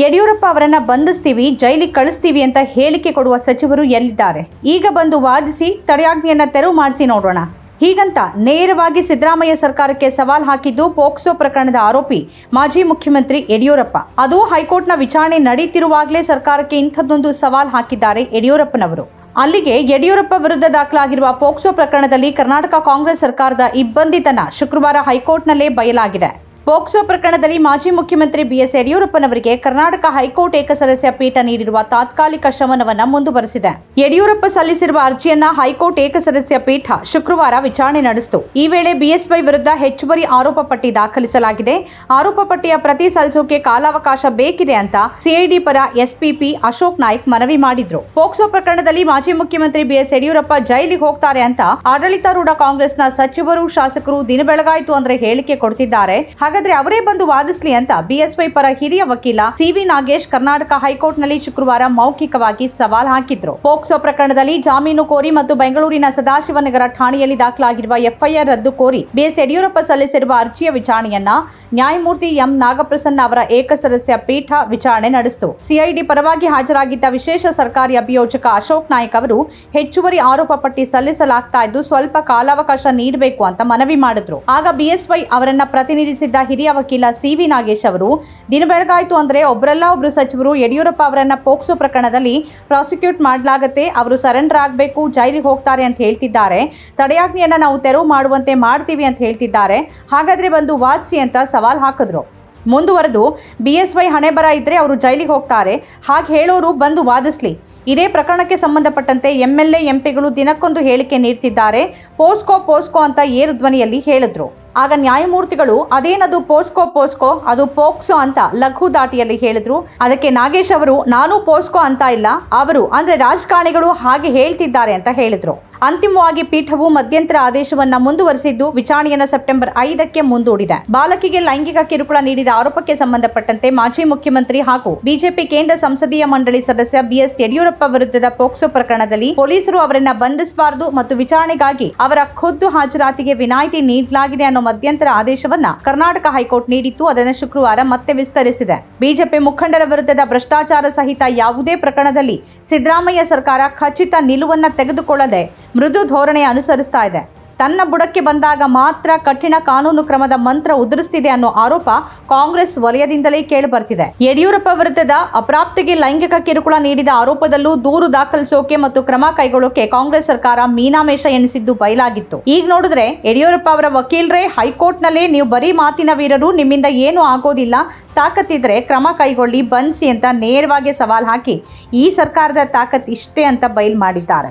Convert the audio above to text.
ಯಡಿಯೂರಪ್ಪ ಅವರನ್ನ ಬಂಧಿಸ್ತೀವಿ, ಜೈಲಿಗೆ ಕಳಿಸ್ತೀವಿ ಅಂತ ಹೇಳಿಕೆ ಕೊಡುವ ಸಚಿವರು ಎಲ್ಲಿದ್ದಾರೆ? ಈಗ ಬಂದು ವಾದಿಸಿ, ತಡೆಯಾಜ್ಞೆಯನ್ನ ತೆರವು ಮಾಡಿಸಿ ನೋಡೋಣ. ಹೀಗಂತ ನೇರವಾಗಿ ಸಿದ್ದರಾಮಯ್ಯ ಸರ್ಕಾರಕ್ಕೆ ಸವಾಲ್ ಹಾಕಿದ್ದು ಪೋಕ್ಸೋ ಪ್ರಕರಣದ ಆರೋಪಿ ಮಾಜಿ ಮುಖ್ಯಮಂತ್ರಿ ಯಡಿಯೂರಪ್ಪ. ಅದು ಹೈಕೋರ್ಟ್ನ ವಿಚಾರಣೆ ನಡೀತಿರುವಾಗಲೇ ಸರ್ಕಾರಕ್ಕೆ ಇಂಥದ್ದೊಂದು ಸವಾಲ್ ಹಾಕಿದ್ದಾರೆ ಯಡಿಯೂರಪ್ಪನವರು. ಅಲ್ಲಿಗೆ ಯಡಿಯೂರಪ್ಪ ವಿರುದ್ಧ ದಾಖಲಾಗಿರುವ ಪೋಕ್ಸೋ ಪ್ರಕರಣದಲ್ಲಿ ಕರ್ನಾಟಕ ಕಾಂಗ್ರೆಸ್ ಸರ್ಕಾರದ ಇಬ್ಬಂದಿತನ ಶುಕ್ರವಾರ ಹೈಕೋರ್ಟ್ನಲ್ಲೇ ಬಯಲಾಗಿದೆ. ಪೋಕ್ಸೋ ಪ್ರಕರಣದಲ್ಲಿ ಮಾಜಿ ಮುಖ್ಯಮಂತ್ರಿ ಬಿಎಸ್ ಯಡಿಯೂರಪ್ಪನವರಿಗೆ ಕರ್ನಾಟಕ ಹೈಕೋರ್ಟ್ ಏಕಸದಸ್ಯ ಪೀಠ ನೀಡಿರುವ ತಾತ್ಕಾಲಿಕ ಶಮನವನ್ನ ಮುಂದುವರೆಸಿದೆ. ಯಡಿಯೂರಪ್ಪ ಸಲ್ಲಿಸಿರುವ ಅರ್ಜಿಯನ್ನ ಹೈಕೋರ್ಟ್ ಏಕಸದಸ್ಯ ಪೀಠ ಶುಕ್ರವಾರ ವಿಚಾರಣೆ ನಡೆಸಿತು. ಈ ವೇಳೆ ಬಿಎಸ್ವೈ ವಿರುದ್ಧ ಹೆಚ್ಚುವರಿ ಆರೋಪ ಪಟ್ಟಿ ದಾಖಲಿಸಲಾಗಿದೆ. ಆರೋಪ ಪಟ್ಟಿಯ ಪ್ರತಿ ಸಲ್ಲಿಸೋಕೆ ಕಾಲಾವಕಾಶ ಬೇಕಿದೆ ಅಂತ ಸಿಐಡಿ ಪರ ಎಸ್ಪಿಪಿ ಅಶೋಕ್ ನಾಯ್ಕ್ ಮನವಿ ಮಾಡಿದ್ರು. ಪೋಕ್ಸೋ ಪ್ರಕರಣದಲ್ಲಿ ಮಾಜಿ ಮುಖ್ಯಮಂತ್ರಿ ಬಿಎಸ್ ಯಡಿಯೂರಪ್ಪ ಜೈಲಿಗೆ ಹೋಗ್ತಾರೆ ಅಂತ ಆಡಳಿತಾರೂಢ ಕಾಂಗ್ರೆಸ್ನ ಸಚಿವರು ಶಾಸಕರು ದಿನ ಬೆಳಗಾಯಿತು ಅಂದ್ರೆ ಹೇಳಿಕೆ ಕೊಡ್ತಿದ್ದಾರೆ. ಹಾಗಾದ್ರೆ ಅವರೇ ಬಂದು ವಾದಿಸ್ಲಿ ಅಂತ ಬಿಎಸ್ವೈ ಪರ ಹಿರಿಯ ವಕೀಲ ಸಿವಿ ನಾಗೇಶ್ ಕರ್ನಾಟಕ ಹೈಕೋರ್ಟ್ನಲ್ಲಿ ಶುಕ್ರವಾರ ಮೌಖಿಕವಾಗಿ ಸವಾಲ್ ಹಾಕಿದ್ರು. ಪೋಕ್ಸೋ ಪ್ರಕರಣದಲ್ಲಿ ಜಾಮೀನು ಕೋರಿ ಮತ್ತು ಬೆಂಗಳೂರಿನ ಸದಾಶಿವನಗರ ಠಾಣೆಯಲ್ಲಿ ದಾಖಲಾಗಿರುವ ಎಫ್ಐಆರ್ ರದ್ದು ಕೋರಿ ಬಿಎಸ್ ಯಡಿಯೂರಪ್ಪ ಸಲ್ಲಿಸಿರುವ ಅರ್ಜಿಯ ವಿಚಾರಣೆಯನ್ನ ನ್ಯಾಯಮೂರ್ತಿ ಎಂ. ನಾಗಪ್ರಸನ್ನ ಅವರ ಏಕಸದಸ್ಯ ಪೀಠ ವಿಚಾರಣೆ ನಡೆಸಿತು. ಸಿಐಡಿ ಪರವಾಗಿ ಹಾಜರಾಗಿದ್ದ ವಿಶೇಷ ಸರ್ಕಾರಿ ಅಭಿಯೋಜಕ ಅಶೋಕ್ ನಾಯ್ಕ ಅವರು ಹೆಚ್ಚುವರಿ ಆರೋಪ ಪಟ್ಟಿ ಸಲ್ಲಿಸಲಾಗ್ತಾ ಇದ್ದು ಸ್ವಲ್ಪ ಕಾಲಾವಕಾಶ ನೀಡಬೇಕು ಅಂತ ಮನವಿ ಮಾಡಿದ್ರು. ಆಗ ಬಿಎಸ್ವೈ ಅವರನ್ನ ಪ್ರತಿನಿಧಿಸಿದ್ದ ಹಿರಿಯ ವಕೀಲ ಸಿ ವಿ ನಾಗೇಶ್ ಅವರು. ದಿನ ಬೆಳಗಾಯಿತು ಅಂದ್ರೆ ಒಬ್ಬರಲ್ಲ ಒಬ್ರು ಸಚಿವರು ಯಡಿಯೂರಪ್ಪ ಅವರನ್ನ ಪೋಕ್ಸೋ ಪ್ರಕರಣದಲ್ಲಿ ಪ್ರಾಸಿಕ್ಯೂಟ್ ಮಾಡಲಾಗತ್ತೆ, ಅವರು ಸರೆಂಡರ್ ಆಗಬೇಕು, ಜೈಲಿಗೆ ಹೋಗ್ತಾರೆ ಅಂತ ಹೇಳ್ತಿದ್ದಾರೆ. ತಡೆಯಾಜ್ಞೆಯನ್ನ ನಾವು ತೆರವು ಮಾಡುವಂತೆ ಮಾಡ್ತೀವಿ ಅಂತ ಹೇಳ್ತಿದ್ದಾರೆ. ಹಾಗಾದ್ರೆ ಬಂದು ವಾದಿಸಿ ಅಂತ ಸವಾಲ್ ಹಾಕಿದ್ರು. ಮುಂದುವರೆದು ಬಿಎಸ್ವೈ ಹಣೆ ಬರ ಇದ್ರೆ ಅವರು ಜೈಲಿಗೆ ಹೋಗ್ತಾರೆ. ಹಾಗೆ ಹೇಳೋರು ಬಂದು ವಾದಿಸ್ಲಿ. ಇದೇ ಪ್ರಕರಣಕ್ಕೆ ಸಂಬಂಧಪಟ್ಟಂತೆ ಎಂಎಲ್ಎ, ಎಂಪಿಗಳು ದಿನಕ್ಕೊಂದು ಹೇಳಿಕೆ ನೀಡ್ತಿದ್ದಾರೆ. ಪೋಸ್ಕೋ ಪೋಸ್ಕೋ ಅಂತ ಏರು ಧ್ವನಿಯಲ್ಲಿ ಹೇಳಿದ್ರು. ಆಗ ನ್ಯಾಯಮೂರ್ತಿಗಳು ಅದೇನದು ಪೋಸ್ಕೋ ಪೋಸ್ಕೋ, ಅದು ಪೋಕ್ಸೋ ಅಂತ ಲಘು ದಾಟಿಯಲ್ಲಿ ಹೇಳಿದ್ರು. ಅದಕ್ಕೆ ನಾಗೇಶ್ ಅವರು, ನಾನು ಪೋಸ್ಕೋ ಅಂತ ಇಲ್ಲ. ಅವರು, ಅಂದ್ರೆ ರಾಜಕಾರಣಿಗಳು ಹಾಗೆ ಹೇಳ್ತಿದ್ದಾರೆ ಅಂತ ಹೇಳಿದ್ರು. ಅಂತಿಮವಾಗಿ ಪೀಠವು ಮಧ್ಯಂತರ ಆದೇಶವನ್ನ ಮುಂದುವರೆಸಿದ್ದು ವಿಚಾರಣೆಯನ್ನ ಸೆಪ್ಟೆಂಬರ್ ಐದಕ್ಕೆ ಮುಂದೂಡಿದೆ. ಬಾಲಕಿಗೆ ಲೈಂಗಿಕ ಕಿರುಕುಳ ನೀಡಿದ ಆರೋಪಕ್ಕೆ ಸಂಬಂಧಪಟ್ಟಂತೆ ಮಾಜಿ ಮುಖ್ಯಮಂತ್ರಿ ಹಾಗೂ ಬಿಜೆಪಿ ಕೇಂದ್ರ ಸಂಸದೀಯ ಮಂಡಳಿ ಸದಸ್ಯ ಬಿಎಸ್ ಯಡಿಯೂರಪ್ಪ ವಿರುದ್ಧದ ಪೋಕ್ಸೋ ಪ್ರಕರಣದಲ್ಲಿ ಪೊಲೀಸರು ಅವರನ್ನ ಬಂಧಿಸಬಾರದು ಮತ್ತು ವಿಚಾರಣೆಗಾಗಿ ಅವರ ಖುದ್ದು ಹಾಜರಾತಿಗೆ ವಿನಾಯಿತಿ ನೀಡಲಾಗಿದೆ ಅನ್ನೋ ಮಧ್ಯಂತರ ಆದೇಶವನ್ನ ಕರ್ನಾಟಕ ಹೈಕೋರ್ಟ್ ನೀಡಿತ್ತು. ಅದನ್ನು ಶುಕ್ರವಾರ ಮತ್ತೆ ವಿಸ್ತರಿಸಿದೆ. ಬಿಜೆಪಿ ಮುಖಂಡರ ವಿರುದ್ಧದ ಭ್ರಷ್ಟಾಚಾರ ಸಹಿತ ಯಾವುದೇ ಪ್ರಕರಣದಲ್ಲಿ ಸಿದ್ದರಾಮಯ್ಯ ಸರ್ಕಾರ ಖಚಿತ ನಿಲುವನ್ನ ತೆಗೆದುಕೊಳ್ಳದೆ ಮೃದು ಧೋರಣೆ ಅನುಸರಿಸ್ತಾ ಇದೆ. ತನ್ನ ಬುಡಕ್ಕೆ ಬಂದಾಗ ಮಾತ್ರ ಕಠಿಣ ಕಾನೂನು ಕ್ರಮದ ಮಂತ್ರ ಉದುರಿಸ್ತಿದೆ ಅನ್ನೋ ಆರೋಪ ಕಾಂಗ್ರೆಸ್ ವಲಯದಿಂದಲೇ ಕೇಳಿಬರ್ತಿದೆ. ಯಡಿಯೂರಪ್ಪ ವಿರುದ್ಧದ ಅಪ್ರಾಪ್ತಿಗೆ ಲೈಂಗಿಕ ಕಿರುಕುಳ ನೀಡಿದ ಆರೋಪದಲ್ಲೂ ದೂರು ದಾಖಲಿಸೋಕೆ ಮತ್ತು ಕ್ರಮ ಕೈಗೊಳ್ಳೋಕೆ ಕಾಂಗ್ರೆಸ್ ಸರ್ಕಾರ ಮೀನಾಮೇಷ ಎನಿಸಿದ್ದು ಬಯಲಾಗಿತ್ತು. ಈಗ ನೋಡಿದ್ರೆ ಯಡಿಯೂರಪ್ಪ ಅವರ ವಕೀಲರೇ ಹೈಕೋರ್ಟ್ನಲ್ಲೇ ನೀವು ಬರೀ ಮಾತಿನ ವೀರರು, ನಿಮ್ಮಿಂದ ಏನು ಆಗೋದಿಲ್ಲ, ತಾಕತ್ತಿದ್ರೆ ಕ್ರಮ ಕೈಗೊಳ್ಳಿ, ಬನ್ಸಿ ಅಂತ ನೇರವಾಗಿ ಸವಾಲ್ ಹಾಕಿ ಈ ಸರ್ಕಾರದ ತಾಕತ್ ಇಷ್ಟೇ ಅಂತ ಬಯಲು ಮಾಡಿದ್ದಾರೆ.